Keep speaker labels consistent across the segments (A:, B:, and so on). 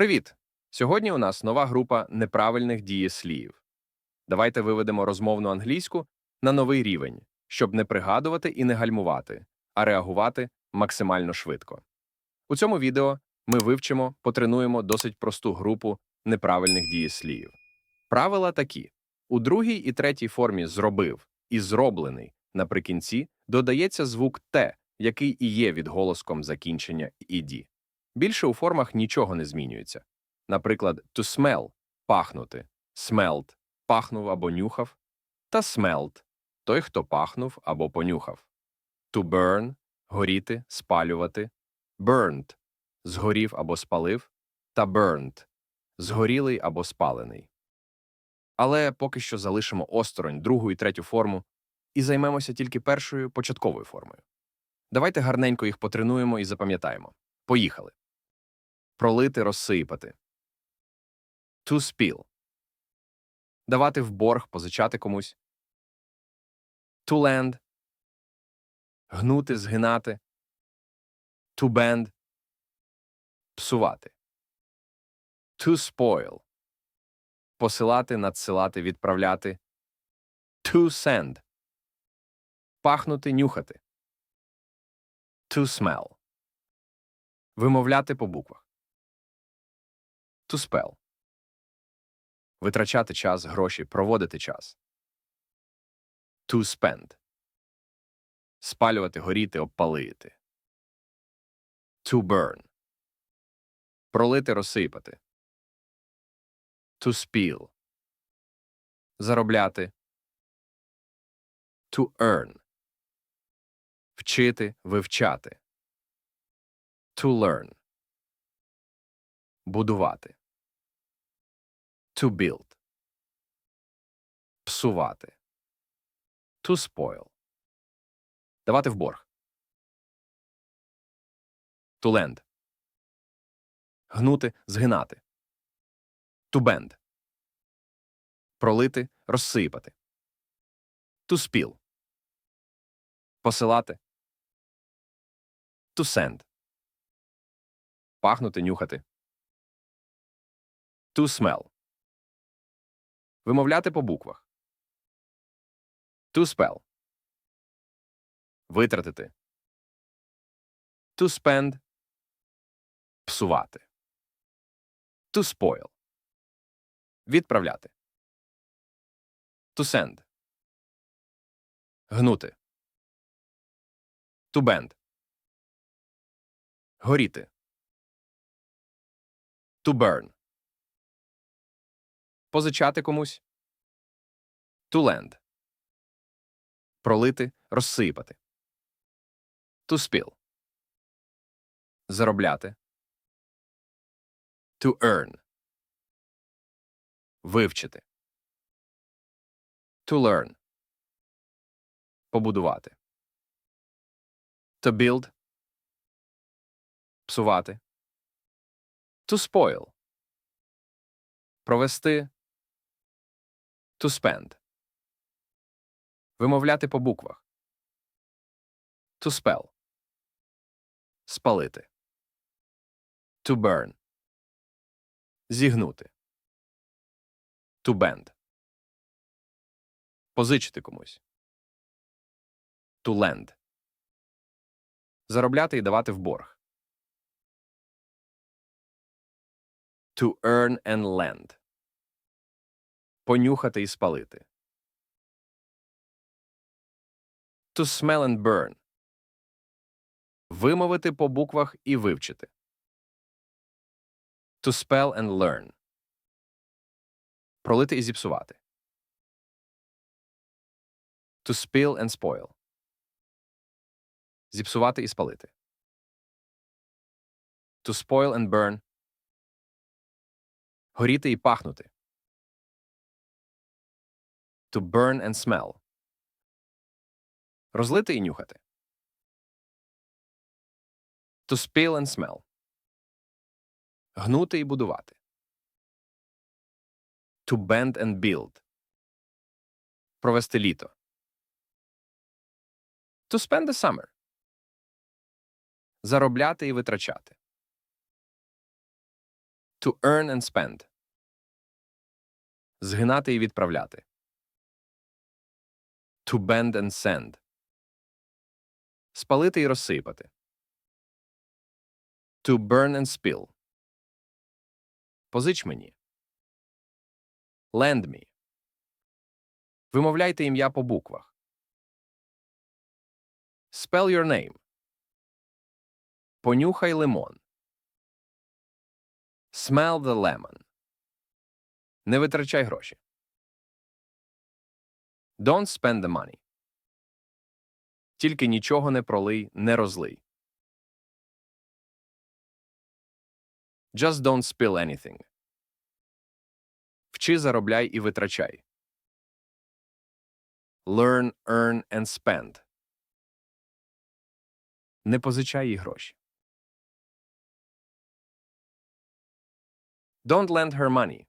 A: Привіт! Сьогодні у нас нова група неправильних дієслів. Давайте виведемо розмовну англійську на новий рівень, щоб не пригадувати і не гальмувати, а реагувати максимально швидко. У цьому відео ми вивчимо, потренуємо досить просту групу неправильних дієслів. Правила такі: у другій і третій формі зробив і зроблений наприкінці додається звук Т, який і є відголоском закінчення «іді». Більше у формах нічого не змінюється. Наприклад, to smell – пахнути, smelled – пахнув або нюхав, та smelled – той, хто пахнув або понюхав. To burn – горіти, спалювати, burned – згорів або спалив, та burned – згорілий або спалений. Але поки що залишимо осторонь другу і третю форму і займемося тільки першою початковою формою. Давайте гарненько їх потренуємо і запам'ятаємо. Поїхали. Пролити, розсипати. To spill. Давати в борг, позичати комусь. To lend. Гнути, згинати. To bend. Псувати. To spoil. Посилати, надсилати, відправляти. To send. Пахнути, нюхати. To smell. Вимовляти по буквах. To spell. Витрачати час, гроші, проводити час. To spend. Спалювати, горіти, обпалити. To burn. Пролити, розсипати. To spill. Заробляти. To earn. Вчити, вивчати. To learn. Будувати. To build. Псувати. To spoil. Давати в борг. To lend. Гнути, згинати. To bend. Пролити, розсипати. To spill. Посилати. To send. Пахнути, нюхати. To smell. Вимовляти по буквах. To spell. Витратити. To spend. Псувати. To spoil. Відправляти. To send. Гнути. To bend. Горіти. To burn. Позичати комусь. To lend. Пролити, розсипати. To spill. Заробляти. To earn. Вивчити. To learn. Побудувати. To build. Псувати. To spoil. Провести. To spend. Вимовляти по буквах. To spell. Спалити. To burn. Зігнути. To bend. Позичити комусь. To lend. Заробляти і давати в борг. To earn and lend. Понюхати і спалити. To smell and burn. Вимовити по буквах і вивчити. To spell and learn. Пролити і зіпсувати. To spill and spoil. Зіпсувати і спалити. To spoil and burn. Горіти і пахнути. To burn and smell. Розлити і нюхати. To spill and smell. Гнути і будувати. To bend and build. Провести літо. To spend the summer. Заробляти і витрачати. To earn and spend. Згинати і відправляти. To bend and send. Спалити і розсипати. To burn and spill. Позич мені. Lend me. Вимовляйте ім'я по буквах. Spell your name. Понюхай лимон. Smell the lemon. Не витрачай гроші. Don't spend the money. Тільки нічого не пролий, не розлий. Just don't spill anything. Вчи, заробляй і витрачай. Learn, earn and spend. Не позичай їй гроші. Don't lend her money.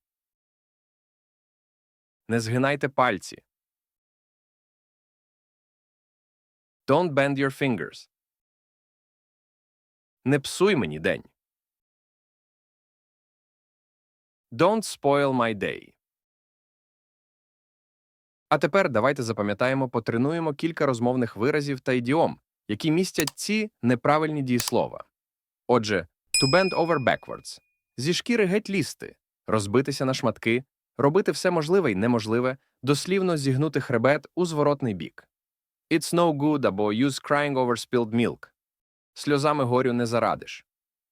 A: Не згинайте пальці. Don't bend your fingers. Не псуй мені день. Don't spoil my day. А тепер давайте запам'ятаємо, потренуємо кілька розмовних виразів та ідіом, які містять ці неправильні дієслова. Отже, to bend over backwards – зі шкіри геть лізти, розбитися на шматки, робити все можливе й неможливе, дослівно зігнути хребет у зворотний бік. It's no good або use crying over spilled milk. Сльозами горю не зарадиш.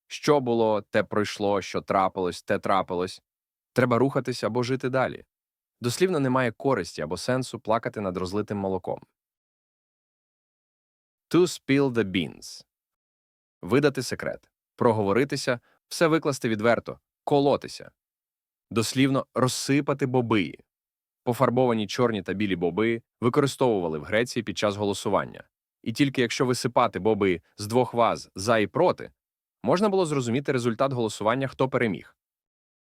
A: Що було, те пройшло, що трапилось, те трапилось. Треба рухатись або жити далі. Дослівно немає користі або сенсу плакати над розлитим молоком. To spill the beans. Видати секрет. Проговоритися, все викласти відверто, колотися. Дослівно розсипати боби. Пофарбовані чорні та білі боби використовували в Греції під час голосування. І тільки якщо висипати боби з двох ваз за і проти, можна було зрозуміти результат голосування, хто переміг.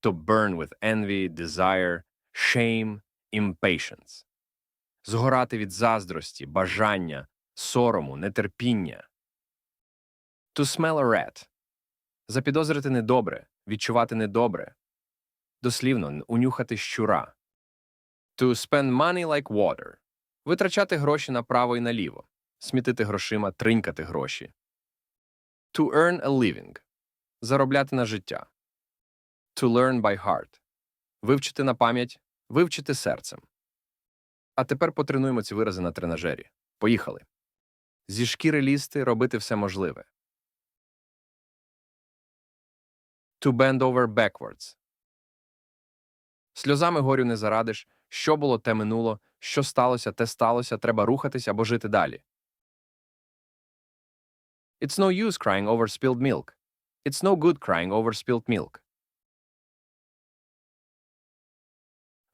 A: To burn with envy, desire, shame, impatience. Згорати від заздрості, бажання, сорому, нетерпіння. To smell a rat. Запідозрити недобре, відчувати недобре. Дослівно, унюхати щура. To spend money like water. Витрачати гроші направо і наліво. Смітити грошима, тринькати гроші. To earn a living. Заробляти на життя. To learn by heart. Вивчити на пам'ять, вивчити серцем. А тепер потренуємо ці вирази на тренажері. Поїхали. Зі шкіри лізти, робити все можливе. To bend over backwards. Сльозами горю не зарадиш. Що було, те минуло. Що сталося, те сталося. Треба рухатись або жити далі. It's no use crying over spilled milk. It's no good crying over spilled milk.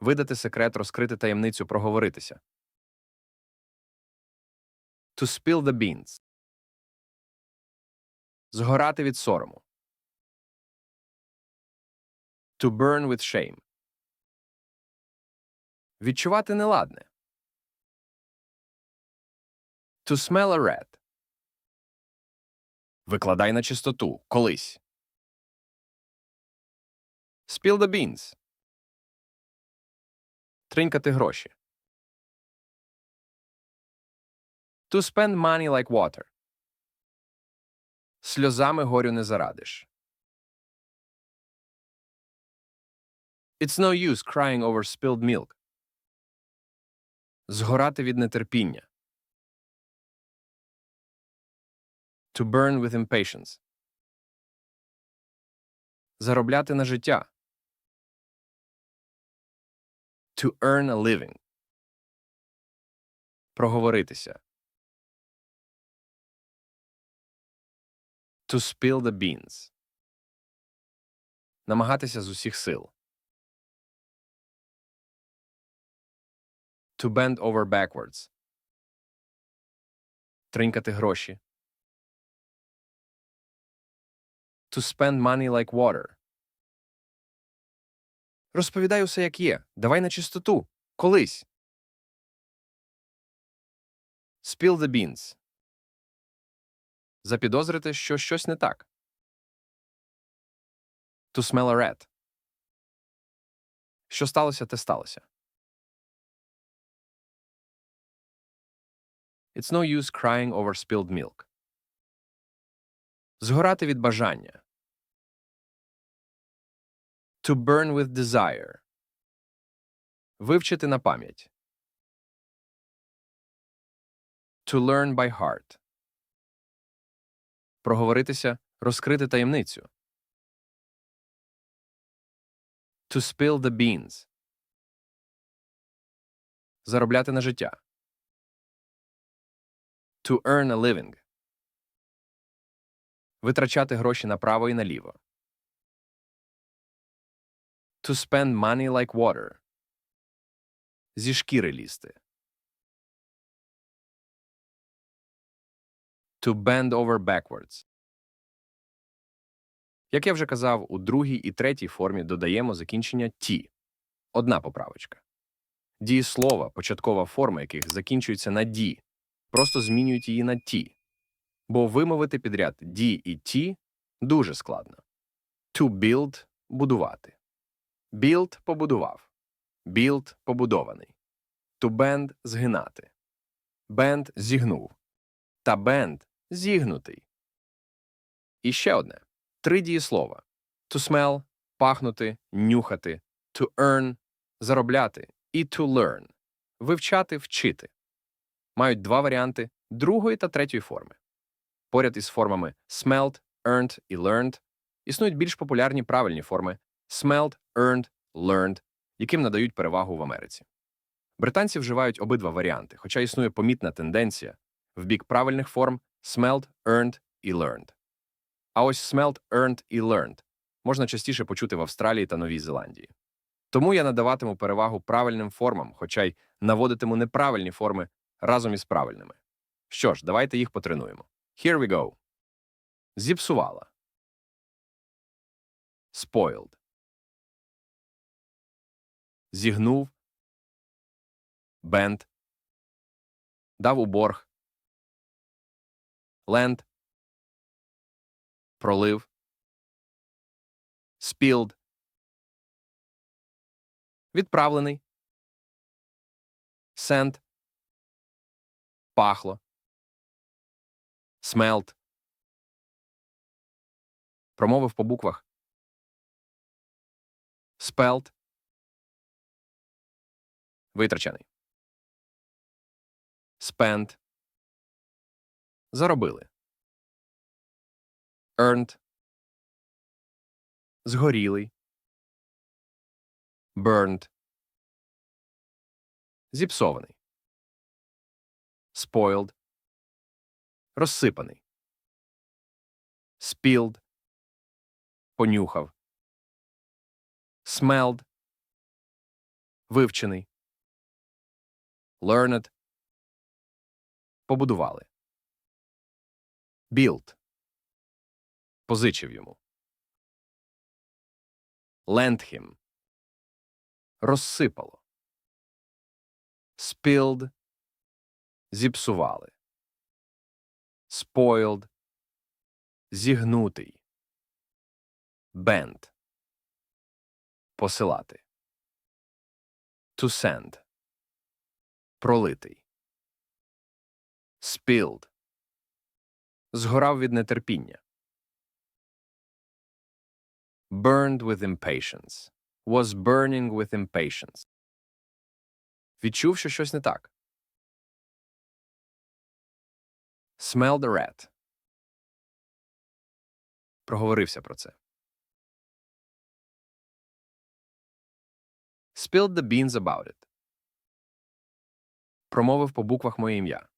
A: Видати секрет, розкрити таємницю, проговоритися. To spill the beans. Згорати від сорому. To burn with shame. Відчувати неладне. To smell a rat. Викладай на чистоту. Колись. Spill the beans. Тринькати гроші. To spend money like water. Сльозами горю не зарадиш. It's no use crying over spilled milk. Згорати від нетерпіння. To burn with impatience. Заробляти на життя. To earn a living. Проговоритися. To spill the beans. Намагатися з усіх сил. To bend over backwards. Тринькати гроші. To spend money like water. Розповідай усе, як є. Давай на чистоту. Колись. Spill the beans. Запідозрити, що щось не так. To smell a rat. Що сталося, те сталося. It's no use crying over spilled milk. Згорати від бажання. To burn with desire. Вивчити на пам'ять. To learn by heart. Проговоритися, розкрити таємницю. To spill the beans. Заробляти на життя. To earn a living. Витрачати гроші направо і наліво. To spend money like water. Зі шкіри лізти. To bend over backwards. Як я вже казав, у другій і третій формі додаємо закінчення «ті». Одна поправочка. Дієслова, початкова форма яких закінчується на «ді», просто змінюють її на «ті». Бо вимовити підряд «ді» і «ті» дуже складно. To build – будувати. Build – побудував. Build – побудований. To bend – згинати. Bend – зігнув. Та bend – зігнутий. І ще одне. Три дієслова. To smell – пахнути, нюхати. To earn – заробляти. І to learn – вивчати, вчити. Мають два варіанти другої та третьої форми. Поряд із формами smelled, earned і learned існують більш популярні правильні форми smelled, earned, learned, яким надають перевагу в Америці. Британці вживають обидва варіанти, хоча існує помітна тенденція в бік правильних форм smelled, earned і learned. А ось smelled, earned і learned можна частіше почути в Австралії та Новій Зеландії. Тому я надаватиму перевагу правильним формам, хоча й наводитиму неправильні форми разом із правильними. Що ж, давайте їх потренуємо. Here we go. Зіпсувала. Spoiled. Зігнув. Bent. Дав у борг. Lent. Пролив. Spilled. Відправлений. Sent. Пахло. Смелт. Промовив по буквах. Спелт. Витрачений. Spent. Заробили. Earned. Згорілий. Burned. Зіпсований. Spoiled. Розсипаний. Spilled. Понюхав. Smelled. Вивчений. Learned. Побудували. Built. Позичив йому. Lent him. Розсипало. Spilled. Зіпсували. Spoiled. Зігнутий. Bent. Посилати. To send. Пролитий. Spilled. Згорав від нетерпіння. Burned with impatience. Was burning with impatience. Відчув, що щось не так. Smell the rat. Проговорився про це. Spilled the beans about it. Промовив по буквах моє ім'я.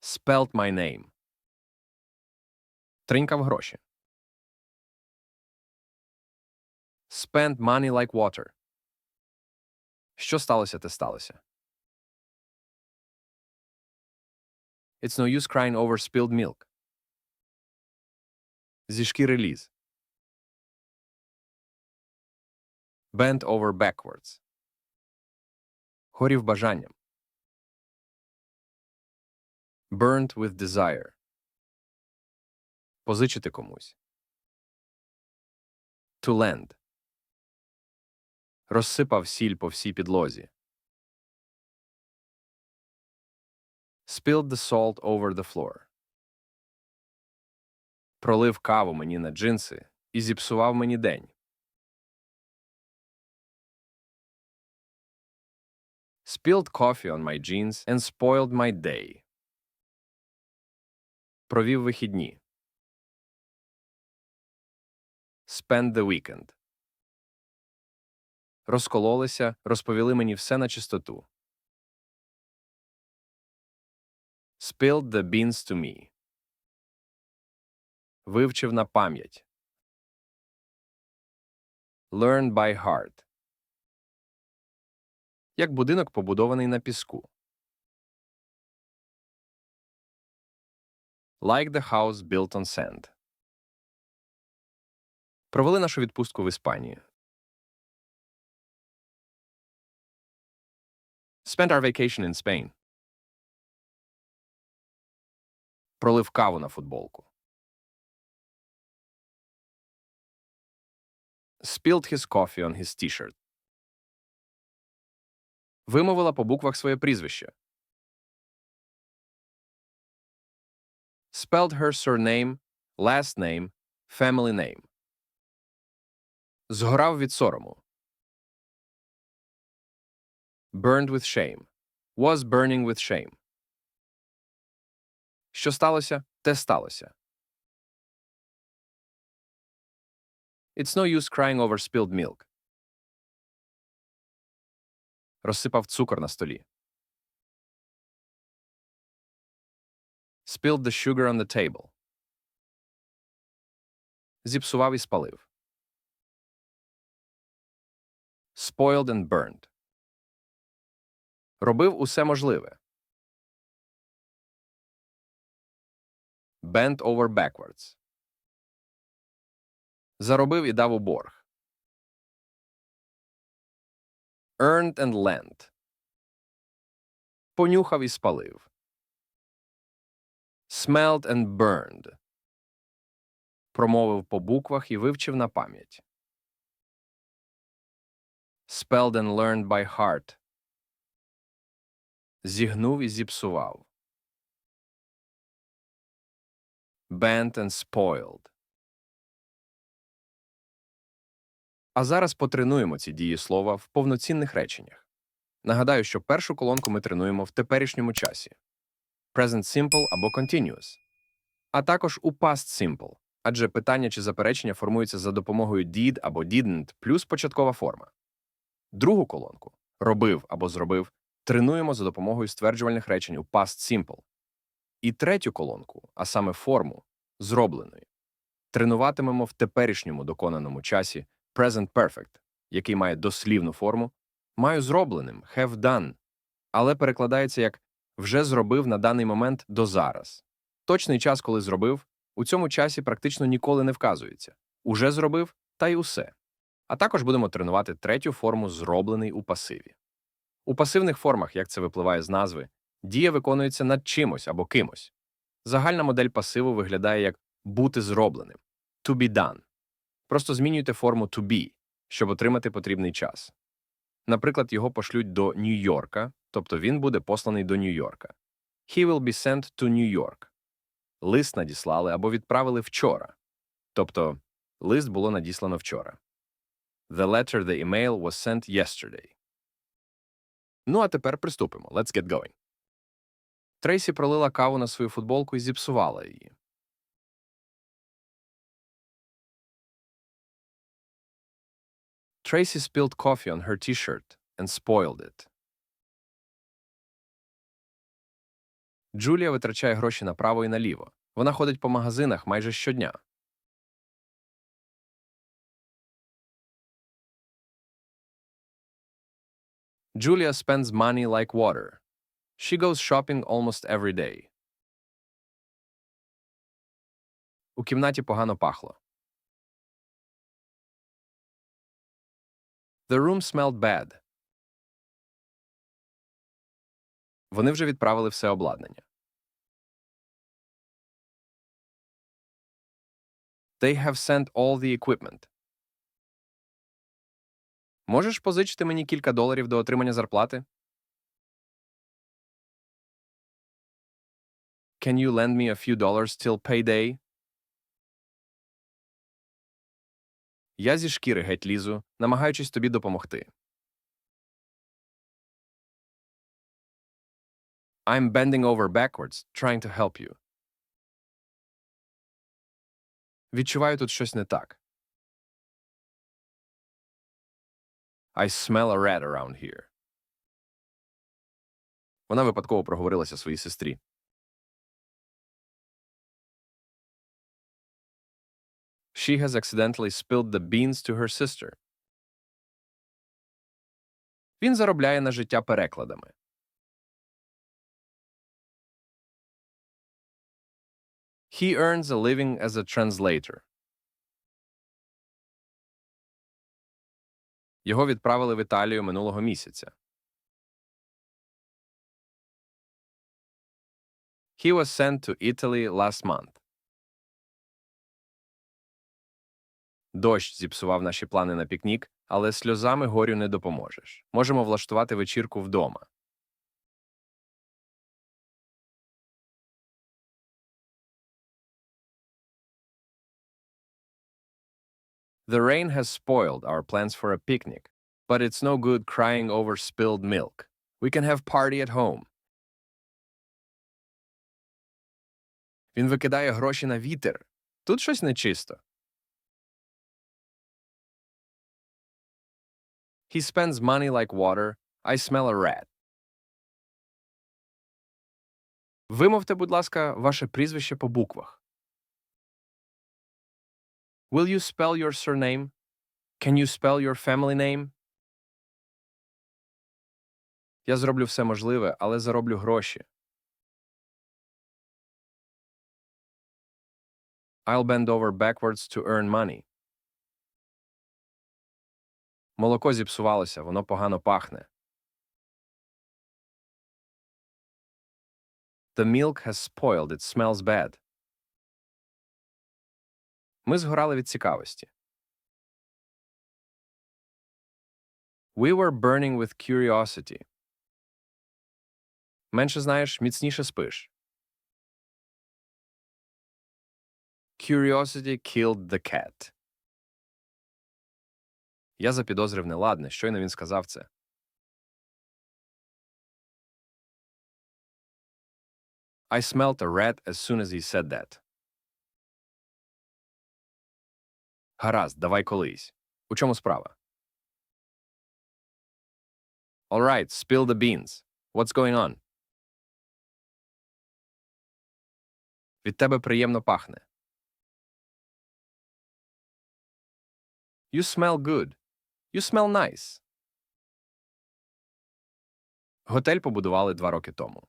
A: Spelled my name. Тринькав гроші. Spent money like water. Що сталося, те сталося. It's no use crying over spilled milk. Зі шкіри ліз. Bent over backwards. Горів бажанням. Burnt with desire. Позичити комусь. To lend. Розсипав сіль по всій підлозі. Spilled the salt over the floor. Пролив каву мені на джинси і зіпсував мені день. Spilled coffee on my jeans and spoiled my day. Провів вихідні. Spend the weekend. Розкололися, розповіли мені все на чистоту. Spilled the beans to me. Вивчив на пам'ять. Learn by heart. Як будинок побудований на піску. Like the house built on sand. Провели нашу відпустку в Іспанії. Spent our vacation in Spain. Пролив каву на футболку. Spilled his coffee on his t-shirt. Вимовила по буквах своє прізвище. Spelled her surname, last name, family name. Згорав від сорому. Burned with shame. Was burning with shame. Що сталося, те сталося. It's no use crying over spilled milk. Розсипав цукор на столі. Spilled the sugar on the table. Зіпсував і спалив. Spoiled and burned. Робив усе можливе. Bent over backwards. Заробив і дав у борг. Earned and lent. Понюхав і спалив. Smelled and burned. Промовив по буквах і вивчив на пам'ять. Spelled and learned by heart. Зігнув і зіпсував. Bent and spoiled. А зараз потренуємо ці дієслова в повноцінних реченнях. Нагадаю, що першу колонку ми тренуємо в теперішньому часі present simple або continuous, а також у past simple, адже питання чи заперечення формуються за допомогою did або didn't плюс початкова форма. Другу колонку робив або зробив тренуємо за допомогою стверджувальних речень у past simple. І третю колонку, а саме форму зробленої, тренуватимемо в теперішньому доконаному часі present perfect, який має дослівну форму, маю зробленим have done, але перекладається як вже зробив на даний момент до зараз. Точний час, коли зробив, у цьому часі практично ніколи не вказується. Уже зробив та й усе. А також будемо тренувати третю форму зроблений у пасиві. У пасивних формах, як це випливає з назви, дія виконується над чимось або кимось. Загальна модель пасиву виглядає як бути зробленим to be done. Просто змінюйте форму to be, щоб отримати потрібний час. Наприклад, його пошлють до Нью-Йорка, тобто він буде посланий до Нью-Йорка. He will be sent to New York. Лист надіслали або відправили вчора. Тобто лист було надіслано вчора. The letter, the email was sent yesterday. Ну а тепер приступимо. Let's get going. Трейсі пролила каву на свою футболку і зіпсувала її. Tracy spilled coffee on her t-shirt and spoiled it. Джулія витрачає гроші направо і наліво. Вона ходить по магазинах майже щодня. Julia spends money like water. She goes shopping almost every day. У кімнаті погано пахло. The room smelled bad. Вони вже відправили все обладнання. They have sent all the equipment. Можеш позичити мені кілька доларів до отримання зарплати? Can you lend me a few dollars till payday? Я зі шкіри геть лізу, намагаючись тобі допомогти. I'm bending over backwards, trying to help you. Відчуваю тут щось не так. I smell a rat around here. Вона випадково проговорилася своїй сестрі. She has accidentally spilled the beans to her sister. Він заробляє на життя перекладами. He earns a living as a translator. Його відправили в Італію минулого місяця. He was sent to Italy last month. Дощ зіпсував наші плани на пікнік, але сльозами горю не допоможеш. Можемо влаштувати вечірку вдома. The rain has spoiled our plans for a picnic, but it's no good crying over spilled milk. We can have party at home. Він викидає гроші на вітер. Тут щось нечисто. He spends money like water. I smell a rat. Вимовте, будь ласка, ваше прізвище по буквах. Will you spell your surname? Can you spell your family name? Я зроблю все можливе, але зароблю гроші. I'll bend over backwards to earn money. Молоко зіпсувалося, воно погано пахне. The milk has spoiled, it smells bad. Ми згорали від цікавості. We were burning with curiosity. Менше знаєш, міцніше спиш. Curiosity killed the cat. Я запідозрив неладне, щойно він сказав це. I smelt a rat as soon as he said that. Гаразд, давай колись. У чому справа? All right, spill the beans. What's going on? Від тебе приємно пахне. You smell good. You smell nice. Готель побудували два роки тому.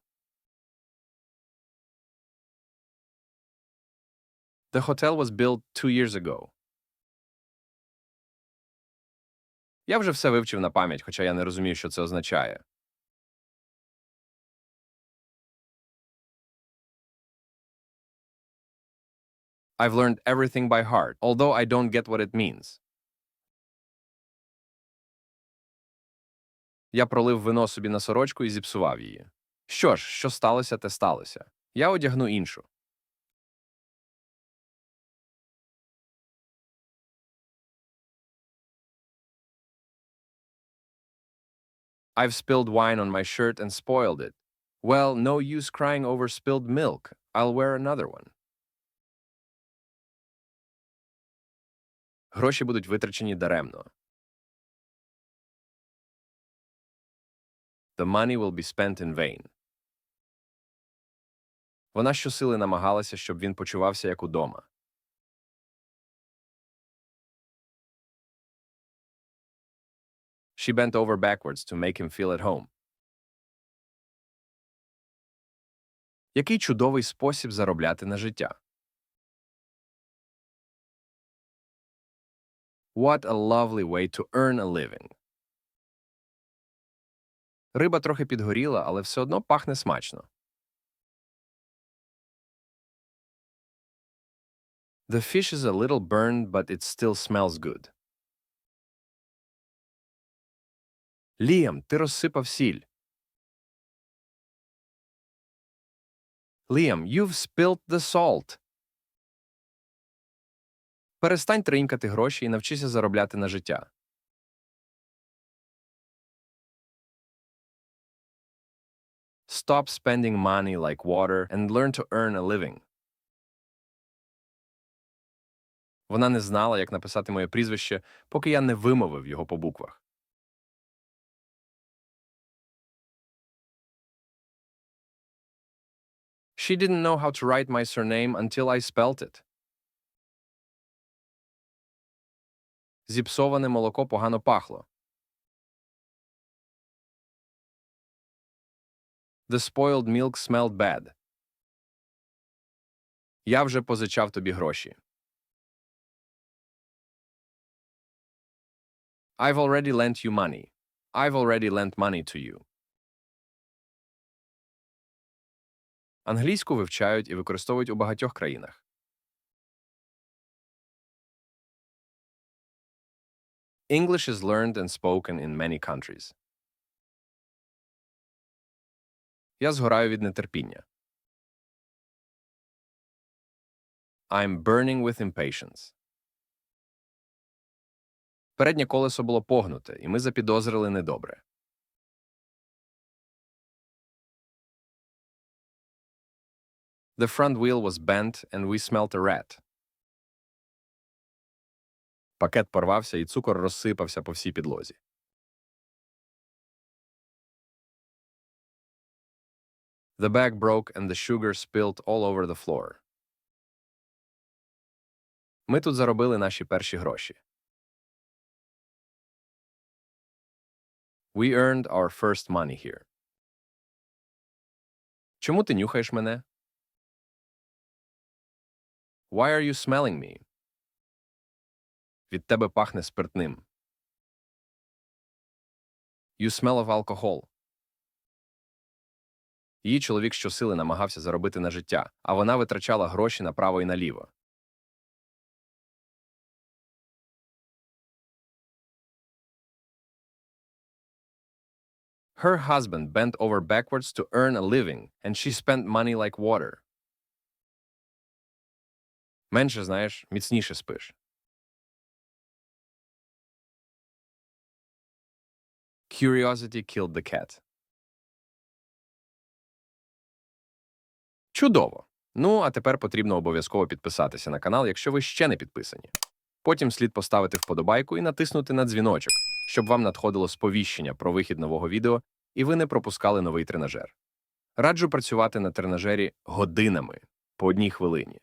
A: The hotel was built two years ago. Я вже все вивчив на пам'ять, хоча я не розумію, що це означає. I've learned everything by heart, although I don't get what it means. Я пролив вино собі на сорочку і зіпсував її. Що ж, що сталося, те сталося. Я одягну іншу. I've spilled wine on my shirt and spoiled it. Well, no use crying over spilled milk. I'll wear another one. Гроші будуть витрачені даремно. The money will be spent in vain. Вона щосили намагалася, щоб він почувався як удома. She bent over backwards to make him feel at home. Який чудовий спосіб заробляти на життя. What a lovely way to earn a living. Риба трохи підгоріла, але все одно пахне смачно. The fish is a little burned, but it still smells good. Ліам, ти розсипав сіль. Ліам, you've spilled the salt. Перестань тринькати гроші і навчися заробляти на життя. Stop spending money like water and learn to earn a living. Вона не знала, як написати моє прізвище, поки я не вимовив його по буквах. She didn't know how to write my surname until I spelt it. Зіпсоване молоко погано пахло. The spoiled milk smelled bad. Я вже позичав тобі гроші. I've already lent you money. I've already lent money to you. Англійську вивчають і використовують у багатьох країнах. English is learned and spoken in many countries. Я згораю від нетерпіння. I'm burning with impatience. Переднє колесо було погнуте, і ми запідозрили недобре. The front wheel was bent, and we smelt a rat. Пакет порвався, і цукор розсипався по всій підлозі. The bag broke and the sugar spilled all over the floor. Ми тут заробили наші перші гроші. We earned our first money here. Чому ти нюхаєш мене? Why are you smelling me? Від тебе пахне спиртним. You smell of alcohol. Її чоловік щосили намагався заробити на життя, а вона витрачала гроші направо і наліво. Her husband bent over backwards to earn a living, and she spent money like water. Менше знаєш, міцніше спиш. Curiosity killed the cat. Чудово! Ну, а тепер потрібно обов'язково підписатися на канал, якщо ви ще не підписані. Потім слід поставити вподобайку і натиснути на дзвіночок, щоб вам надходило сповіщення про вихід нового відео і ви не пропускали новий тренажер. Раджу працювати на тренажері годинами по одній хвилині.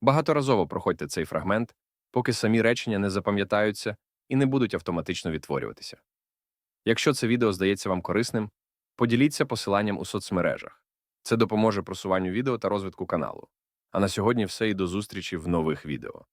A: Багаторазово проходьте цей фрагмент, поки самі речення не запам'ятаються і не будуть автоматично відтворюватися. Якщо це відео здається вам корисним, поділіться посиланням у соцмережах. Це допоможе просуванню відео та розвитку каналу. А на сьогодні все і до зустрічі в нових відео.